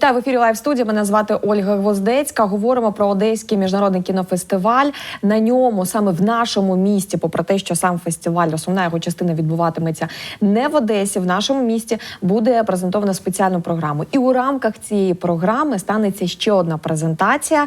Вітаю в ефірі Лайв студія. Мене звати Ольга Гвоздецька. Говоримо про Одеський міжнародний кінофестиваль. На ньому саме в нашому місті, попри те, що сам фестиваль, основна його частина відбуватиметься не в Одесі, в нашому місті буде презентована спеціальну програму. І у рамках цієї програми станеться ще одна презентація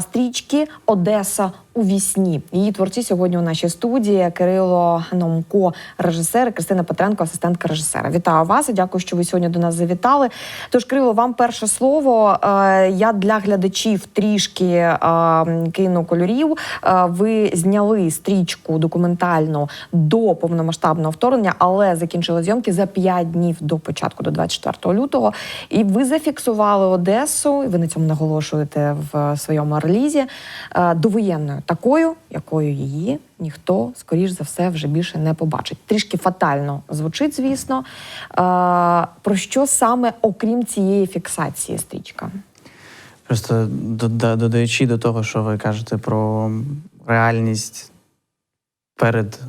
стрічки Одеса. У вісні її творці сьогодні у нашій студії Кирило Номко, режисер, Кристина Петренко, асистентка режисера. Вітаю вас дякую, що ви сьогодні до нас завітали. Тож, Кирило, вам перше слово. Е, Я для глядачів трішки е, кину кольорів. Е, Ви зняли стрічку документальну до повномасштабного вторгнення, але закінчили зйомки за 5 днів до початку, до 24 лютого. І ви зафіксували Одесу. Ви на цьому наголошуєте в своєму релізі довоєнною, такою, якою її ніхто, скоріш за все, вже більше не побачить. Трішки фатально звучить, звісно. Про що саме, окрім цієї фіксації, стрічка? Просто додаючи до того, що ви кажете про реальність перед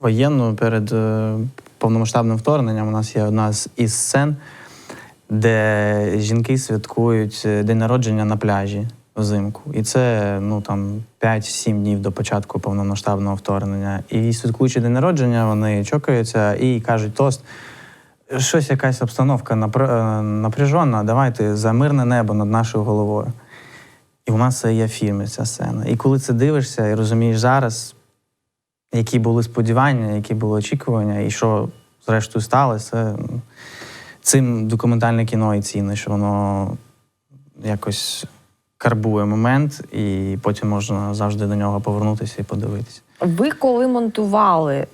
воєнною, перед е, повномасштабним вторгненням, у нас є одна із сцен, де жінки святкують е, день народження на пляжі взимку. І це ну там 5-7 днів до початку повномасштабного вторгнення. І святкуючи день народження, вони чокаються і кажуть тост. Щось якась обстановка е, напряжена, давайте за мирне небо над нашою головою. І у нас є в ця сцена. І коли це дивишся і розумієш зараз, які були сподівання, які були очікування, і що зрештою сталося, цим документальне кіно і цінне, що воно якось карбує момент, і потім можна завжди до нього повернутися і подивитися. Ви коли монтували, е,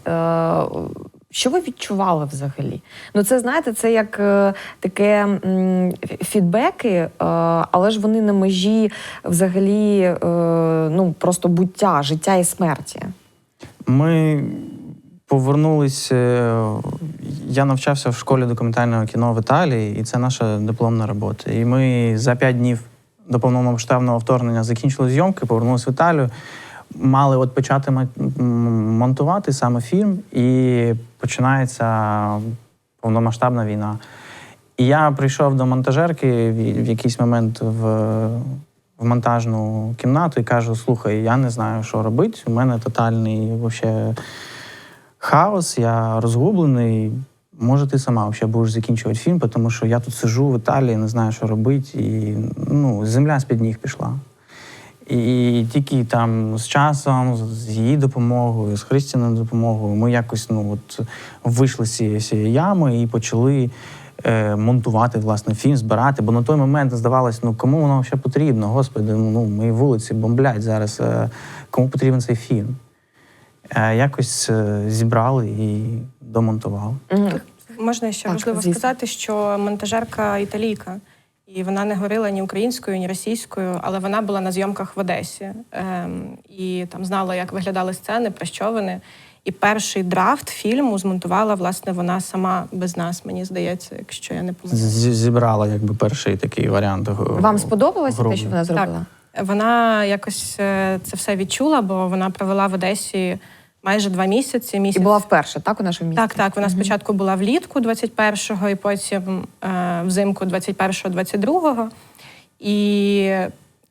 що ви відчували взагалі? Ну, це знаєте, це як е, таке м, фідбеки, е, але ж вони на межі взагалі е, ну, просто буття, життя і смерті. Ми повернулись. е, Я навчався в школі документального кіно в Італії, і це наша дипломна робота. І ми за п'ять днів до повномасштабного вторгнення закінчили зйомки, повернулися в Італію. Мали от почати монтувати саме фільм, і починається повномасштабна війна. І я прийшов до монтажерки в, якийсь момент в, в монтажну кімнату і кажу: слухай, я не знаю, що робити. У мене тотальний вообще хаос, я розгублений. Може, ти сама вообще будеш закінчувати фільм, тому що я тут сижу в Італії, не знаю, що робити, і ну, земля з-під ніг пішла. І тільки там з часом, з її допомогою, з Христиною допомогою, ми якось ну, от, вийшли з цієї, ями і почали е, монтувати власне фільм, збирати. Бо на той момент здавалось, ну кому воно ще потрібно? Господи, ну мої вулиці бомблять зараз. Е, кому потрібен цей фільм? Е, якось е, зібрали і домонтували. Мгм. Можна ще Так, важливо звісно. сказати, що монтажерка італійка, і вона не говорила ні українською, ні російською, але вона була на зйомках в Одесі ем, і там знала, як виглядали сцени, про що вони. І перший драфт фільму змонтувала власне вона сама без нас, мені здається, якщо я не помиляюся. Зібрала якби перший такий варіант. Вам сподобалося те, що вона зробила? Вона якось е, це все відчула, бо вона провела в Одесі майже два місяці. Місяць. І була вперше, так, у нашому місті? Так, так. Вона спочатку була влітку 21-го, і потім е, взимку 21-го, 22-го. І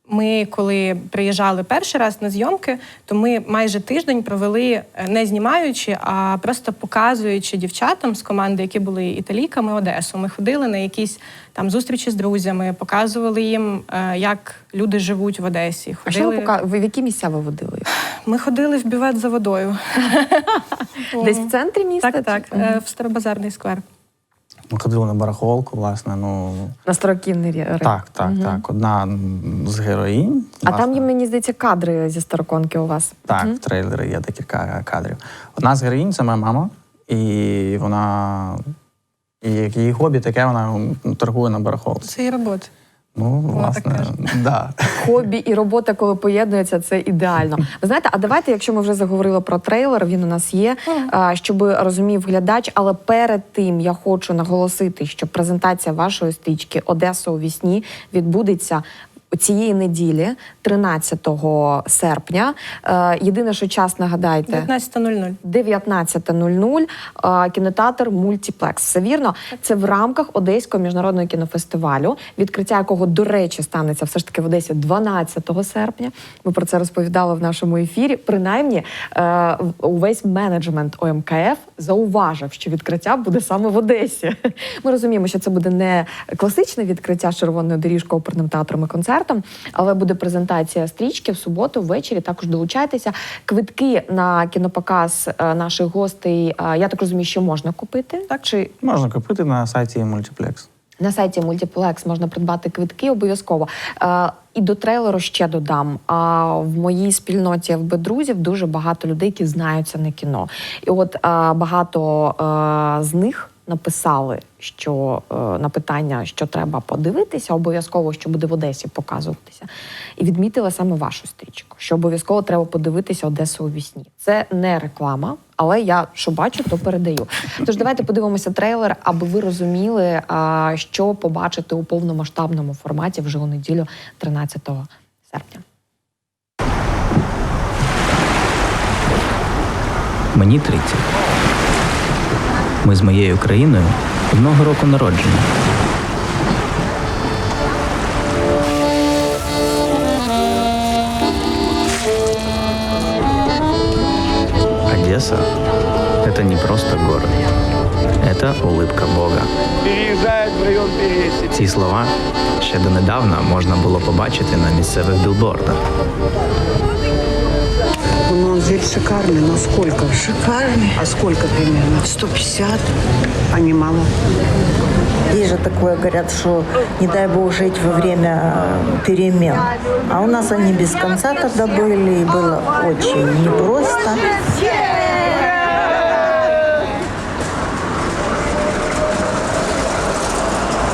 ми, коли приїжджали перший раз на зйомки, то ми майже тиждень провели е, не знімаючи, а просто показуючи дівчатам з команди, які були італійками Одесу. Ми ходили на якісь там зустрічі з друзями, показували їм, е, як люди живуть в Одесі. А що ви Ходили... пока... ви в які місця ви водили? Ми ходили в бювет за водою. Десь в центрі міста? Так, так, е, в Старобазарний сквер. Ми ходили на барахолку, власне. Ну На старокінний ринок? так, так, угу. так. Одна з героїнь. А власне. там є, мені здається, кадри зі староконки у вас. Так, угу. в трейлері є декілька кадрів. Одна з героїнь це моя мама, і вона. І як її хобі таке, вона торгує на барахолці. Це її робота. Ну, власне, да. Хобі і робота, коли поєднуються, це ідеально. Ви знаєте, а давайте, якщо ми вже заговорили про трейлер, він у нас є, а, щоб розумів глядач. Але перед тим я хочу наголосити, що презентація вашої стрічки Одеса у вісні відбудеться цієї неділі, 13 серпня. Е, єдине, що час нагадайте. 19.00. 19.00 е, кінотеатр Мультіплекс. Все вірно. Це в рамках Одеського міжнародного кінофестивалю, відкриття якого, до речі, станеться все ж таки в Одесі 12 серпня. Ми про це розповідали в нашому ефірі. Принаймні, е, увесь менеджмент ОМКФ зауважив, що відкриття буде саме в Одесі. Ми розуміємо, що це буде не класичне відкриття з червоною доріжкою, оперним театром і концертом, але буде презентація стрічки в суботу ввечері. Також долучайтеся. Квитки на кінопоказ е, наших гостей. е, Я так розумію, що можна купити. Так чи Можна купити на сайті Multiplex. На сайті Multiplex можна придбати квитки обов'язково. Е, і до трейлеру ще додам. А в моїй спільноті ФБ друзів дуже багато людей, які знаються на кіно. І от е, багато е, з них написали, що е, на питання, що треба подивитися, обов'язково, що буде в Одесі показуватися, і відмітила саме вашу стрічку, що обов'язково треба подивитися Одесу у вісні. Це не реклама, але я що бачу, то передаю. Тож давайте подивимося трейлер, аби ви розуміли, що побачити у повномасштабному форматі вже у неділю, 13 серпня. Мені 30. Ми з моєю країною одного року народження. Одесса – это не просто город. Это улыбка Бога. переїжджають в район Пересі. Ці слова ще донедавна можна було побачити на місцевих білбордах. Шикарный, но сколько? Шикарный. А сколько примерно? 150. А не мало? Есть же такое, говорят, что не дай бог жить во время э, перемен. А у нас они без конца тогда были, и было очень непросто.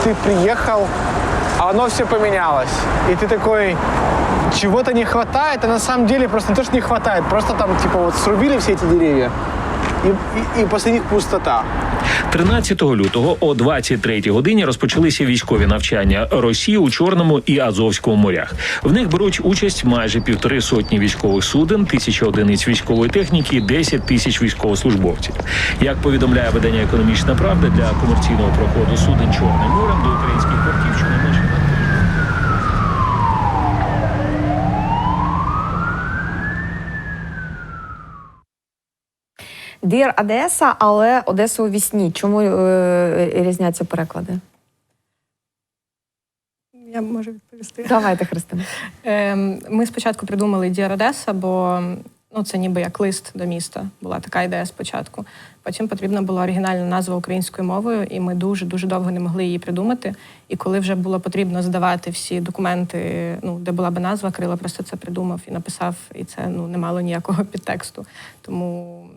Ты приехал, оно все поменялось. И ты такой, чего-то не хватает, а на самом деле просто не то, что не хватает, просто там типа вот срубили все эти деревья, и, и, и после них пустота. 13 лютого о 23 годині розпочалися військові навчання Росії у Чорному і Азовському морях. В них беруть участь майже півтори сотні військових суден, тисяча одиниць військової техніки, 10 тисяч військовослужбовців. Як повідомляє видання Економічна Правда для комерційного проходу суден Чорним морем до українських портів щонайменше на тиждень. Дір Одеса, але Одеса у вісні. Чому е, різняться переклади? Я можу відповісти. Давайте, Христина. Ем, Ми спочатку придумали Діар Одеса, бо ну, це ніби як лист до міста. Була така ідея спочатку. Потім потрібна була оригінальна назва українською мовою, і ми дуже дуже довго не могли її придумати. І коли вже було потрібно здавати всі документи, ну де була би назва, Крила просто це придумав і написав, і це ну не мало ніякого підтексту. Тому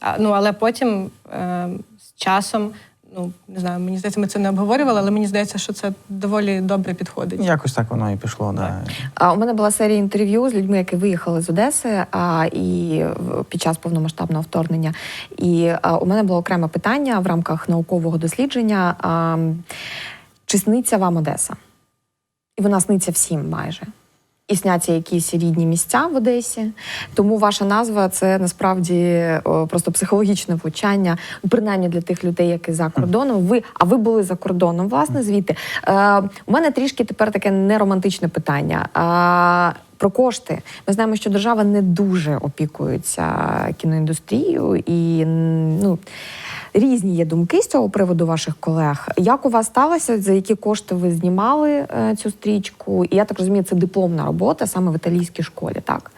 а, ну але потім е, з часом. Ну, не знаю, мені здається, ми це не обговорювали, але мені здається, що це доволі добре підходить. Якось так воно і пішло. Да. А, У мене була серія інтерв'ю з людьми, які виїхали з Одеси а, і під час повномасштабного вторгнення. І а, у мене було окреме питання в рамках наукового дослідження: а, чи сниться вам Одеса? І вона сниться всім майже. І сняться якісь рідні місця в Одесі. Тому ваша назва це насправді просто психологічне влучання, ну, принаймні для тих людей, які за кордоном. Ви, а ви були за кордоном, власне, звідти. Е, у мене трішки тепер таке неромантичне питання. А, про кошти. Ми знаємо, що держава не дуже опікується кіноіндустрією і ну. Різні є думки з цього приводу ваших колег. Як у вас сталося? За які кошти ви знімали е, цю стрічку? І я так розумію, це дипломна робота саме в італійській школі, так?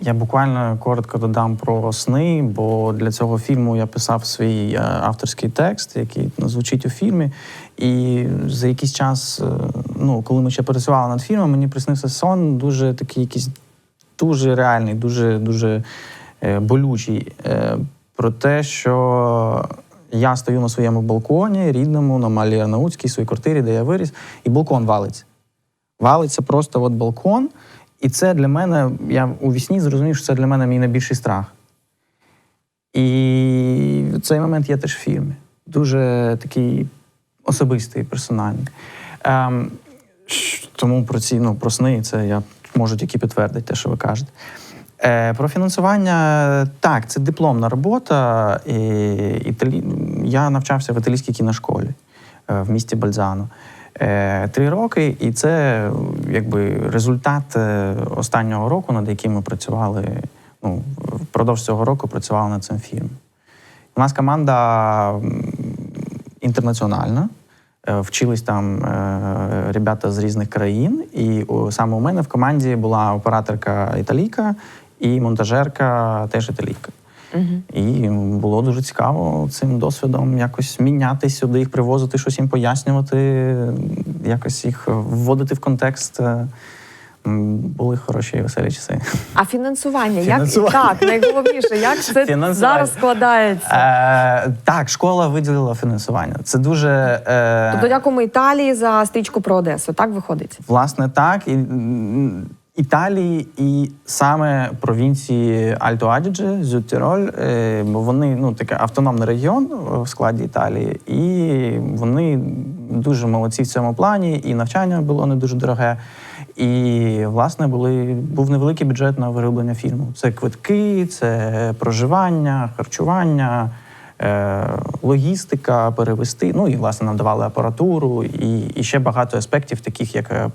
Я буквально коротко додам про сни, бо для цього фільму я писав свій е, авторський текст, який ну, звучить у фільмі. І за якийсь час, е, ну коли ми ще працювали над фільмом, мені приснився сон дуже такий, якийсь дуже реальний, дуже дуже болючий. Про те, що я стою на своєму балконі, рідному, на Малій Арнаутській, своїй квартирі, де я виріс, і балкон валиться. Валиться просто от балкон. І це для мене, я у вісні зрозумів, що це для мене мій найбільший страх. І цей момент є теж в фільмі. Дуже такий особистий, персональний. Ем, Тому про ці ну, про сни це я можу тільки підтвердити те, що ви кажете. Е, про фінансування так, це дипломна робота. І, італі... Я навчався в італійській кіношколі е, в місті Бальзано. Е, три роки, і це якби результат останнього року, над яким ми працювали. Ну, впродовж цього року працювали над цим фільмом. У нас команда інтернаціональна. Вчились там ребята з різних країн, і саме у мене в команді була операторка італійка і монтажерка теж італійка. І було дуже цікаво цим досвідом якось міняти сюди, їх привозити, щось їм пояснювати, якось їх вводити в контекст. Е, Були хороші і веселі часи. А фінансування, Фінансування. як так, найголовніше, як це зараз складається? Е, так, школа виділила фінансування. Це дуже. Е, Тобто дякуємо Італії за стрічку про Одесу. Так виходить? Власне, так. І, Італії і саме провінції Альто Адідже, Зютіроль, е, бо вони ну таке автономний регіон в складі Італії, і вони дуже молодці в цьому плані, і навчання було не дуже дороге. І, власне, були, був невеликий бюджет на вироблення фільму. Це квитки, це проживання, харчування, е, логістика, перевести. Ну і власне нам давали апаратуру, і, і ще багато аспектів, таких як е,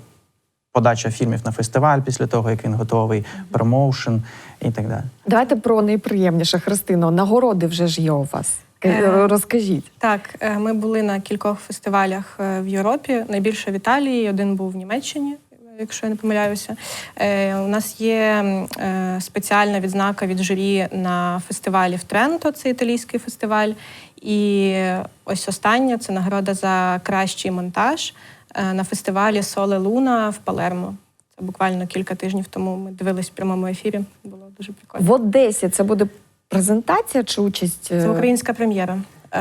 подача фільмів на фестиваль після того, як він готовий, промоушен і так далі. Давайте про найприємніше, Христино. Нагороди вже ж є у вас. Е, Розкажіть. Так, е, ми були на кількох фестивалях е, в Європі. Найбільше в Італії, один був в Німеччині, якщо я не помиляюся. Е, У нас є е, спеціальна відзнака від журі на фестивалі в Тренто, це італійський фестиваль. І ось остання це нагорода за кращий монтаж е, на фестивалі Соле Луна в Палермо. Це буквально кілька тижнів тому ми дивились в прямому ефірі. Було дуже прикольно. В Одесі це буде презентація чи участь? е, Це українська прем'єра. Е,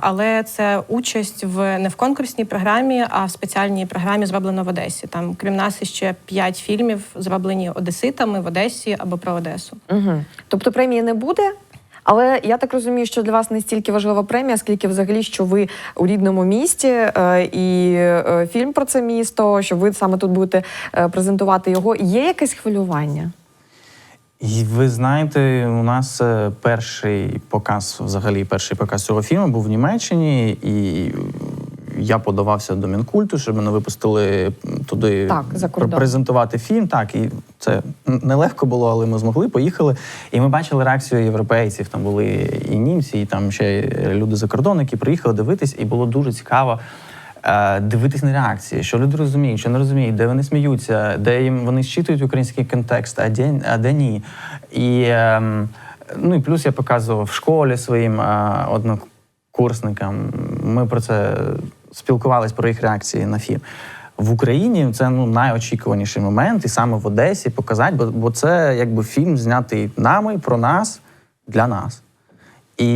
Але це участь в не в конкурсній програмі, а в спеціальній програмі зроблено в Одесі. Там, крім нас, ще п'ять фільмів зроблені одеситами в Одесі або про Одесу. Угу. Тобто премії не буде. Але я так розумію, що для вас не стільки важлива премія, скільки взагалі, що ви у рідному місті е, і е, фільм про це місто, що ви саме тут будете е, презентувати його. Є якесь хвилювання? І ви знаєте, у нас перший показ, взагалі, перший показ цього фільму був в Німеччині, і я подавався до Мінкульту, щоб мене випустили туди Так, за презентувати фільм. Так, і це нелегко було, але ми змогли, поїхали. І ми бачили реакцію європейців. Там були і німці, і там ще люди за кордон, які приїхали дивитись, і було дуже цікаво. е, Дивитись на реакції, що люди розуміють, що не розуміють, де вони сміються, де їм вони щитують український контекст, а де, а де ні. І, ем, ну і плюс я показував в школі своїм е, однокурсникам. Ми про це спілкувались про їх реакції на фільм. В Україні це ну найочікуваніший момент, і саме в Одесі показати, бо, бо це якби фільм знятий нами про нас для нас. І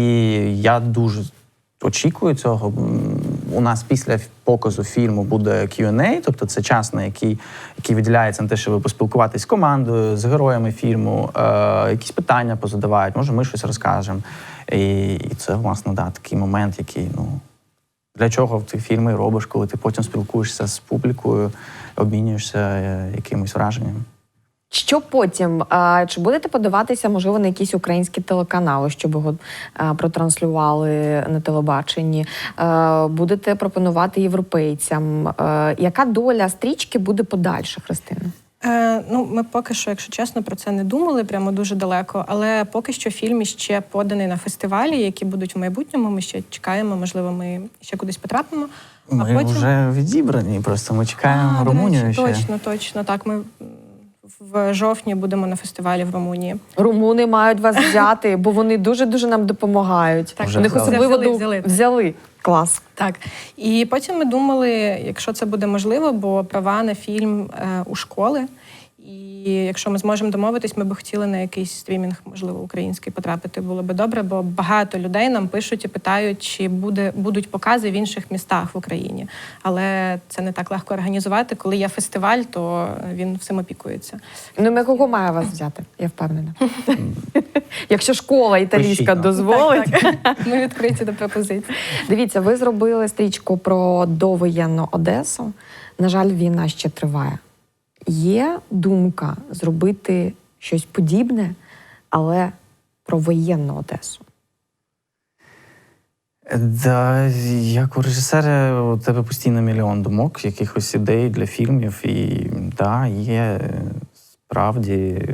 я дуже очікую цього. У нас після показу фільму буде Q&A, тобто це час, на який, який виділяється на те, щоб поспілкуватись з командою, з героями фільму, е, якісь питання позадавають, може, ми щось розкажемо. І, і це, власне, да, такий момент, який, ну, для чого ти фільми робиш, коли ти потім спілкуєшся з публікою, обмінюєшся е, якимось враженням. Що потім? Чи будете подаватися, можливо, на якісь українські телеканали, щоб його протранслювали на телебаченні? Будете пропонувати європейцям? Яка доля стрічки буде подальше, Христина? Е, ну, ми поки що, якщо чесно, про це не думали прямо дуже далеко. Але поки що фільм ще поданий на фестивалі, які будуть в майбутньому. Ми ще чекаємо, можливо, ми ще кудись потрапимо. Ми вже відібрані, просто ми чекаємо А, Румунію речі, ще. Точно, точно. Так, ми в жовтні будемо на фестивалі в Румунії. Румуни мають вас взяти, бо вони дуже дуже нам допомагають. Так, Вже них взяли. особливо Взяли, взяли. Клас. Так. І потім ми думали, якщо це буде можливо, бо права на фільм е, у школи. І якщо ми зможемо домовитись, ми б хотіли на якийсь стрімінг, можливо, український потрапити. Було би добре, бо багато людей нам пишуть і питають, чи буде будуть покази в інших містах в Україні. Але це не так легко організувати. Коли є фестиваль, то він всім опікується. Ну, ми кого має вас взяти, я впевнена. Якщо школа італійська дозволить. Ми відкриті до пропозицій. Дивіться, ви зробили стрічку про довоєнну Одесу. На жаль, війна ще триває. Є думка зробити щось подібне, але про воєнну Одесу. Да, як у режисера у тебе постійно мільйон думок, якихось ідей для фільмів. І да, є справді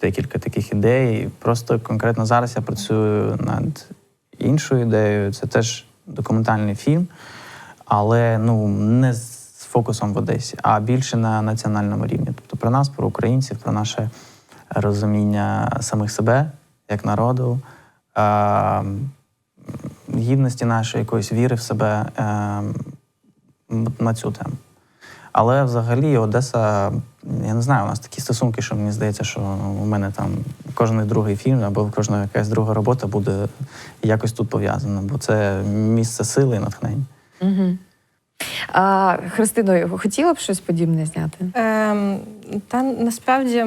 декілька таких ідей. Просто конкретно зараз я працюю над іншою ідеєю. Це теж документальний фільм, але ну не з фокусом в Одесі, а більше на національному рівні. Тобто про нас, про українців, про наше розуміння самих себе як народу. е, гідності нашої, якоїсь віри в себе е, на цю тему. Але взагалі Одеса, я не знаю, у нас такі стосунки, що мені здається, що у мене там кожен другий фільм або кожна якась друга робота буде якось тут пов'язана, бо це місце сили і натхнення. Угу. А, Христино, хотіла б щось подібне зняти? Ем, та насправді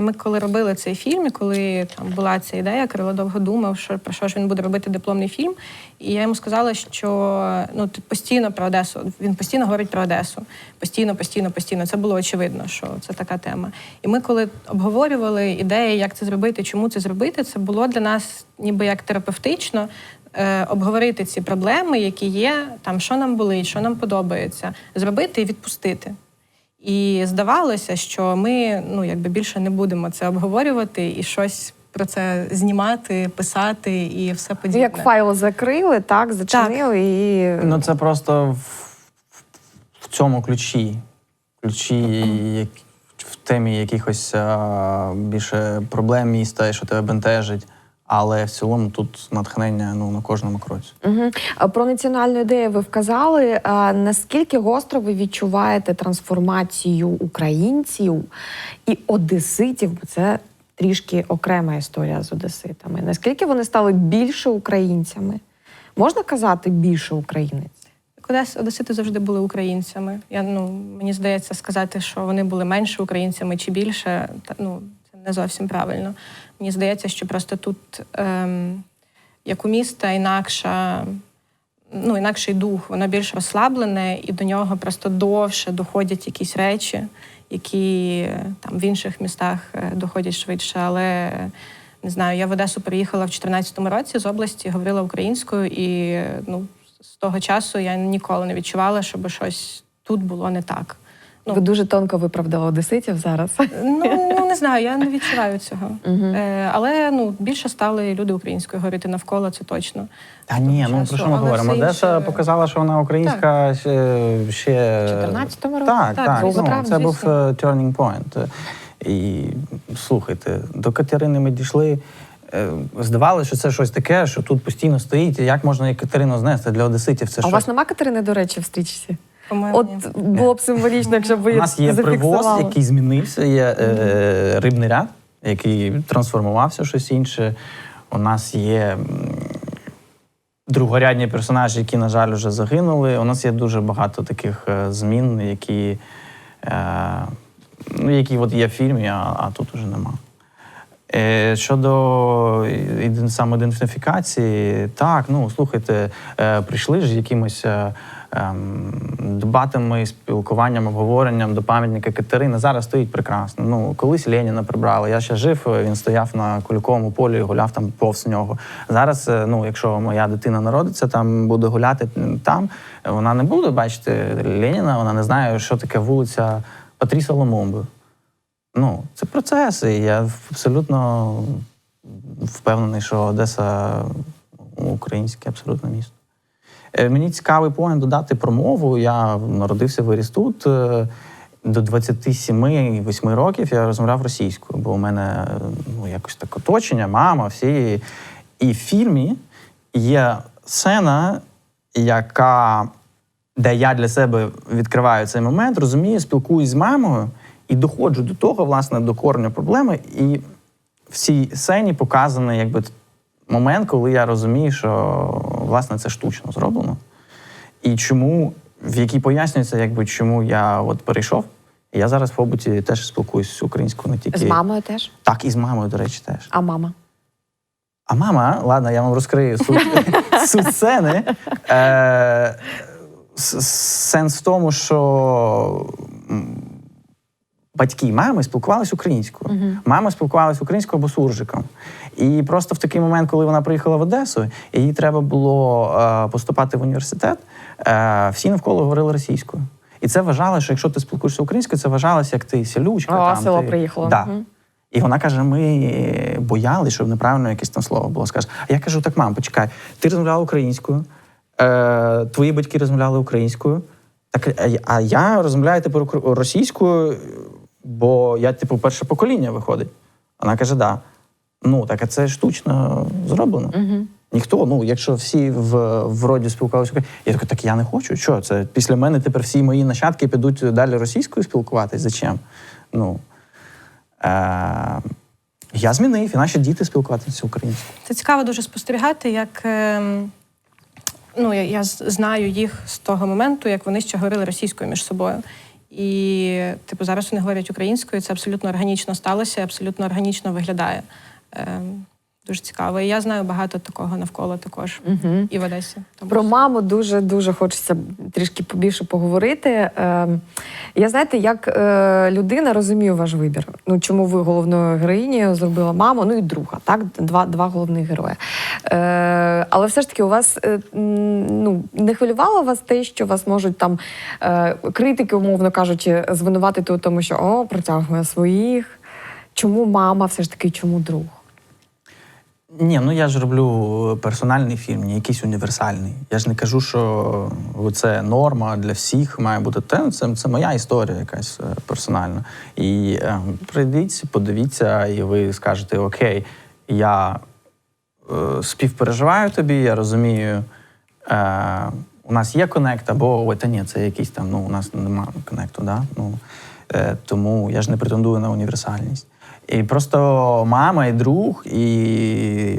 ми коли робили цей фільм, і коли там була ця ідея, Кирило довго думав, що про що ж він буде робити дипломний фільм. І я йому сказала, що ну ти постійно про Одесу. Він постійно говорить про Одесу. Постійно, постійно, постійно. Це було очевидно, що це така тема. І ми, коли обговорювали ідеї, як це зробити, чому це зробити, це було для нас ніби як терапевтично. Е, Обговорити ці проблеми, які є, там що нам болить, що нам подобається, зробити і відпустити. І здавалося, що ми ну якби більше не будемо це обговорювати і щось про це знімати, писати і все Ну, подібне. як файл закрили, так, зачинили і. Ну це просто в, в цьому ключі. Ключі як, в темі якихось а, більше проблем міста, і що тебе бентежить. Але в цілому тут натхнення ну, на кожному кроці. Угу. Про національну ідею ви вказали. Наскільки гостро ви відчуваєте трансформацію українців і одеситів? Бо це трішки окрема історія з одеситами. Наскільки вони стали більше українцями? Можна казати більше українець? Одес, Одесити завжди були українцями. Я ну мені здається, сказати, що вони були менше українцями чи більше, та ну не зовсім правильно. Мені здається, що просто тут ем, як у міста інакша, ну інакший дух, воно більш розслаблене, і до нього просто довше доходять якісь речі, які там в інших містах е, доходять швидше. Але не знаю, я в Одесу приїхала в 2014 році з області, говорила українською, і ну з того часу я ніколи не відчувала, щоб щось тут було не так. Ну, Ви дуже тонко виправдали одеситів зараз. Ну, ну не знаю, я не відчуваю цього. Е, але ну більше стали люди українською говорити навколо, це точно. Та ні, ну про що ми але говоримо? Одеса показала, що вона українська ще, ще... В 14-му році? Так, Так, так. ну, це був звісно. е, turning point. І слухайте, до Катерини ми дійшли. е, Здавалося, що це щось таке, що тут постійно стоїть. Як можна Катерину знести для одеситів? Це а у вас нема Катерини, до речі, в стрічці? От було б символічно, якщо б ви У нас є зафіксували. привоз, який змінився, є е, рибний ряд, який трансформувався в щось інше. У нас є м, другорядні персонажі, які, на жаль, вже загинули. У нас є дуже багато таких е, змін, які, е, ну, які от є в фільмі, а, а тут уже нема. Е, Щодо іден- самоідентифікації, так, ну слухайте, е, прийшли ж якимось е, дебатами, спілкуванням, обговоренням до пам'ятника Катерини. Зараз стоїть прекрасно. Ну, колись Леніна прибрали. Я ще жив, е, він стояв на Куликовому полі і гуляв там повз нього. Зараз, е, ну, якщо моя дитина народиться, там буде гуляти там, вона не буде бачити Леніна, вона не знає, що таке вулиця Патріса Ломомби. Ну, це процеси. і Я абсолютно впевнений, що Одеса українське абсолютно місто. Е, Мені цікавий поінт додати про мову. Я народився виріс тут. Е, До 27-8 років я розмовляв російською, бо у мене ну, якось так оточення, мама, всі. І в фільмі є сцена, яка, де я для себе відкриваю цей момент, розумію, спілкуюсь з мамою, І доходжу до того, власне, до кореню проблеми. І в цій сцені показаний якби момент, коли я розумію, що власне це штучно зроблено. І чому, в якій пояснюється, якби чому я от перейшов. Я зараз в побуті теж спілкуюся українською не тільки З мамою теж. так, і з мамою, до речі, теж. А мама? А мама, ладно, я вам розкрию суть, суть сцени. Е, сенс в тому, що батьки мами спілкувалися українською. Мама спілкувалася українською або суржиком. І просто в такий момент, коли вона приїхала в Одесу, і їй треба було е, поступати в університет, е, всі навколо говорили російською. І це вважало, що якщо ти спілкуєшся українською, це вважалося, як ти селючка. О, там, село ти... приїхало. Да. Мгм. І вона каже: ми боялися, щоб неправильно якесь там слово було. Скаже, а я кажу: так, мам, почекай, ти розмовляла українською, е, твої батьки розмовляли українською. Так, а я- розмовляю тепер російською, бо я, типу, перше покоління виходить. Вона каже: да. Ну, так а це штучно зроблено. Ніхто, ну, якщо всі в, в роді спілкувалися я такий, так я не хочу. Що це? Після мене тепер всі мої нащадки підуть далі російською спілкуватись. Зачем? Ну, е, я змінив, і наші діти спілкуватися українською. Це цікаво дуже спостерігати, як ем, ну, я, я знаю їх з того моменту, як вони ще говорили російською між собою. І, типу, зараз вони говорять українською, це абсолютно органічно сталося, абсолютно органічно виглядає. Дуже цікаво. І я знаю багато такого навколо також Угу. і в Одесі. Тому Про маму дуже дуже хочеться трішки побільше поговорити. Е, я знаєте, як е, людина розумію ваш вибір. Ну чому ви головною героїнею зробила маму, ну і друга, так? Два, два головних герої. Е, але все ж таки, у вас е, ну не хвилювало вас те, що вас можуть там е, критики, умовно кажучи, звинуватити у тому, що о, притягує своїх. Чому мама, все ж таки, чому друг? Ні, ну я ж роблю персональний фільм, не якийсь універсальний. Я ж не кажу, що це норма для всіх має бути те. Це, це моя історія якась е, персональна. І е, прийдіть, подивіться, і ви скажете: Окей, я е, співпереживаю тобі, я розумію. Е, у нас є коннект, або ой, та ні, це якийсь там, ну у нас немає коннекту, да? ну, е, тому я ж не претендую на універсальність. І просто мама і друг, і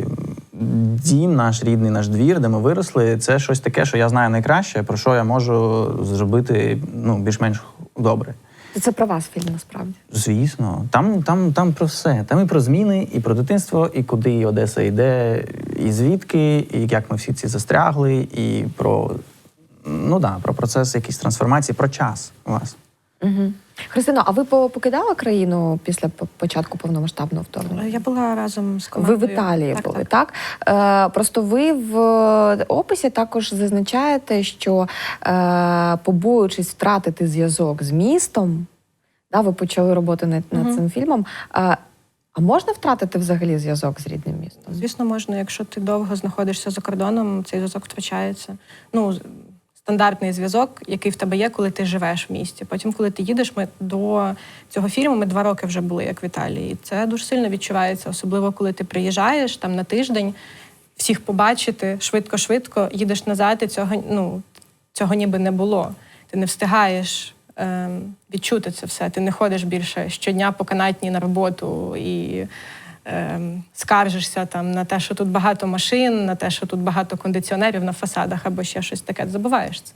дім наш рідний, наш двір, де ми виросли, це щось таке, що я знаю найкраще, про що я можу зробити ну, більш-менш добре. Це про вас фільм насправді. Звісно, там, там, там про все. Там і про зміни, і про дитинство, і куди Одеса йде, і звідки, і як ми всі ці застрягли, і про, ну да, про процес якісь трансформації, про час. Власне. Угу. Христино, а ви по- покидали країну після початку повномасштабного вторгнення? я була разом з Ви в Італії так, були, так. так? Е, просто ви в описі також зазначаєте, що е, побоюючись втратити зв'язок з містом, да, ви почали роботу над, Мгм. цим фільмом. Е, а можна втратити взагалі зв'язок з рідним містом? Звісно, можна, якщо ти довго знаходишся за кордоном, цей зв'язок втрачається. Ну, стандартний зв'язок, який в тебе є, коли ти живеш в місті. Потім, коли ти їдеш, ми до цього фільму ми два роки вже були, як в Італії. І це дуже сильно відчувається, особливо коли ти приїжджаєш там на тиждень, всіх побачити швидко-швидко, їдеш назад, і цього ну цього ніби не було. Ти не встигаєш ем, відчути це все. Ти не ходиш більше щодня по канатній на роботу і ем, скаржишся там на те, що тут багато машин, на те, що тут багато кондиціонерів на фасадах або ще щось таке. Забуваєш це.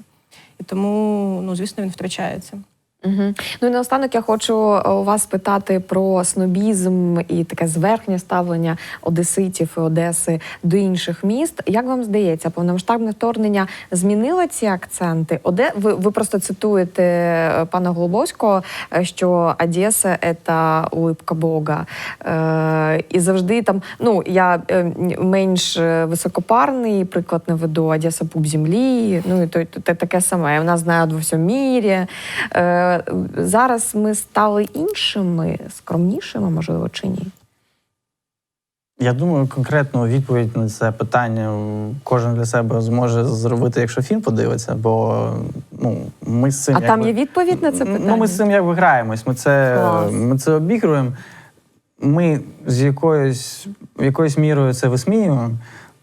І тому, ну, звісно, він втрачається. Угу. Ну і наостанок я хочу е, у вас питати про снобізм і таке зверхнє ставлення одеситів і Одеси до інших міст. Як вам здається, повномасштабне вторгнення змінило ці акценти? Оде ви, ви просто цитуєте е, пана Голубовського, е, що Одеса це улипка Бога. Е, і завжди там, ну я менш високопарний приклад наведу Одеса пуп землі. Ну і то, то, то таке саме. Нас знають во всьому мірі. Е, зараз ми стали іншими, скромнішими, можливо, чи ні? Я думаю, конкретну відповідь на це питання кожен для себе зможе зробити, якщо фільм подивиться, бо ну, ми з цим. А там є відповідь на це Ну, питання? ми з цим якби граємось. Ми це, Клас. ми це обігруємо. Ми з якоюсь, якоюсь мірою це висміюємо.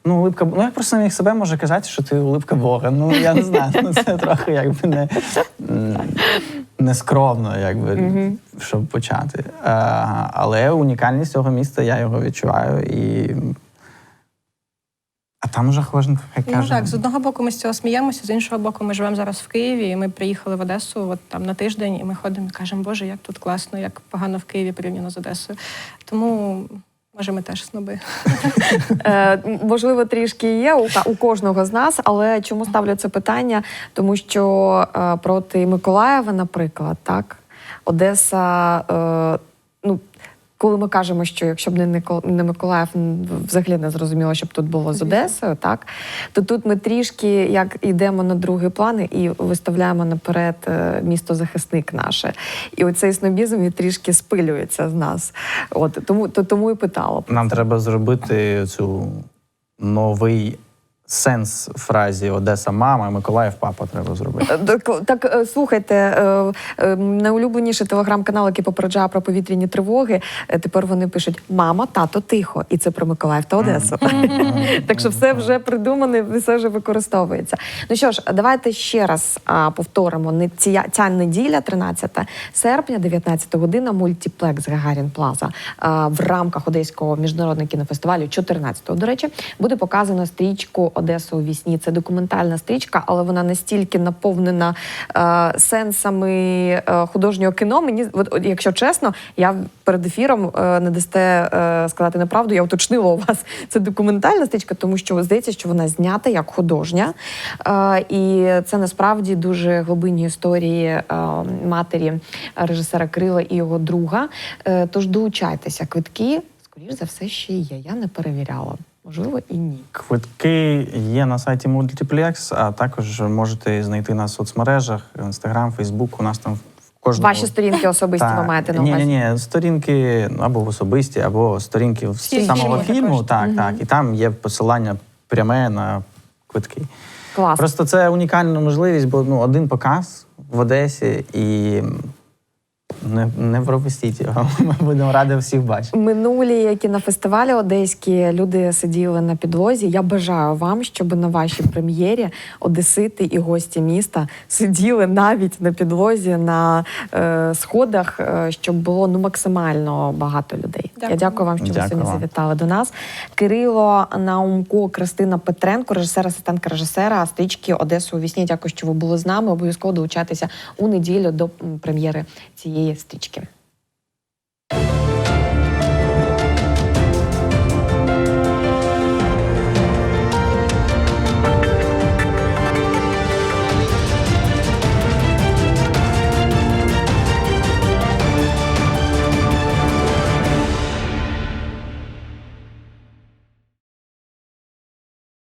Ну, улипка, ну як просто самих себе може казати, що ти улипка Бога. Ну я не знаю. Ну це трохи якби не. Нескромно, якби, щоб почати. Е, але унікальність цього міста, я його відчуваю. І... А там уже кожен хай Ну так, з одного боку ми з цього сміємося, з іншого боку, ми живемо зараз в Києві, і ми приїхали в Одесу от там на тиждень, і ми ходимо і кажемо, Боже, як тут класно, як погано в Києві порівняно з Одесою. Тому може ми теж сноби. Е, можливо, трішки є у, у кожного з нас, але чому ставлю це питання? Тому що е, проти Миколаєва, наприклад, так, Одеса, е. Коли ми кажемо, що якщо б не Никол- не Миколаїв, взагалі не зрозуміло, щоб тут було з Одесою, так то тут ми трішки як йдемо на другий план і виставляємо наперед е, місто захисник наше. І оцей снобізм він трішки спилюється з нас. От тому то тому і питала. Нам треба зробити цю новий сенс фразі Одеса мама, Миколаїв папа треба зробити. Е, Так, так е, слухайте, е, найулюбленіший телеграм-канал, який попереджає про повітряні тривоги. Тепер вони пишуть Мама, тато, тихо. І це про Миколаїв та Одесу. Так що все вже придумане, все вже використовується. Ну що ж, давайте ще раз а, повторимо. Не ця, ця неділя, 13 серпня, 19 година, мультиплекс Гагарін Плаза а, в рамках Одеського міжнародного кінофестивалю, 14-го, до речі, буде показано стрічку Одеса у вісні. Це документальна стрічка, але вона настільки наповнена е, сенсами е, художнього кіно. Мені, от, якщо чесно, я перед ефіром е, не дасте е, сказати неправду. Я уточнила у вас це документальна стрічка, тому що здається, що вона знята як художня. Е, і це насправді дуже глибинні історії е, матері режисера Крила і його друга. Е, тож долучайтеся, квитки, скоріш за все, ще є. Я не перевіряла. Можливо, і ні. Квитки є на сайті Multiplex, а також можете знайти нас в соцмережах, Інстаграм, Фейсбук. У нас там в кожному... Ваші сторінки особисті ви маєте на увазі? ні, ні, сторінки або в особисті, або сторінки Всі самого фільму. Так, так. І там є посилання пряме на квитки. Клас. Просто це унікальна можливість, бо ну, один показ в Одесі і не, не пропустіть його. Ми будемо раді всіх бачити. Минулі кінофестивалі одеські люди сиділи на підлозі. Я бажаю вам, щоб на вашій прем'єрі одесити і гості міста сиділи навіть на підлозі на е, сходах, е, щоб було ну максимально багато людей. Я Дякую. дякую вам, що ви Дякую сьогодні вам. завітали до нас. Кирило Наумко, Кристина Петренко, режисер, асистентка режисера стрічки Одесу у вісні. Дякую, що ви були з нами. Обов'язково долучайтеся у неділю до прем'єри цієї стрічки.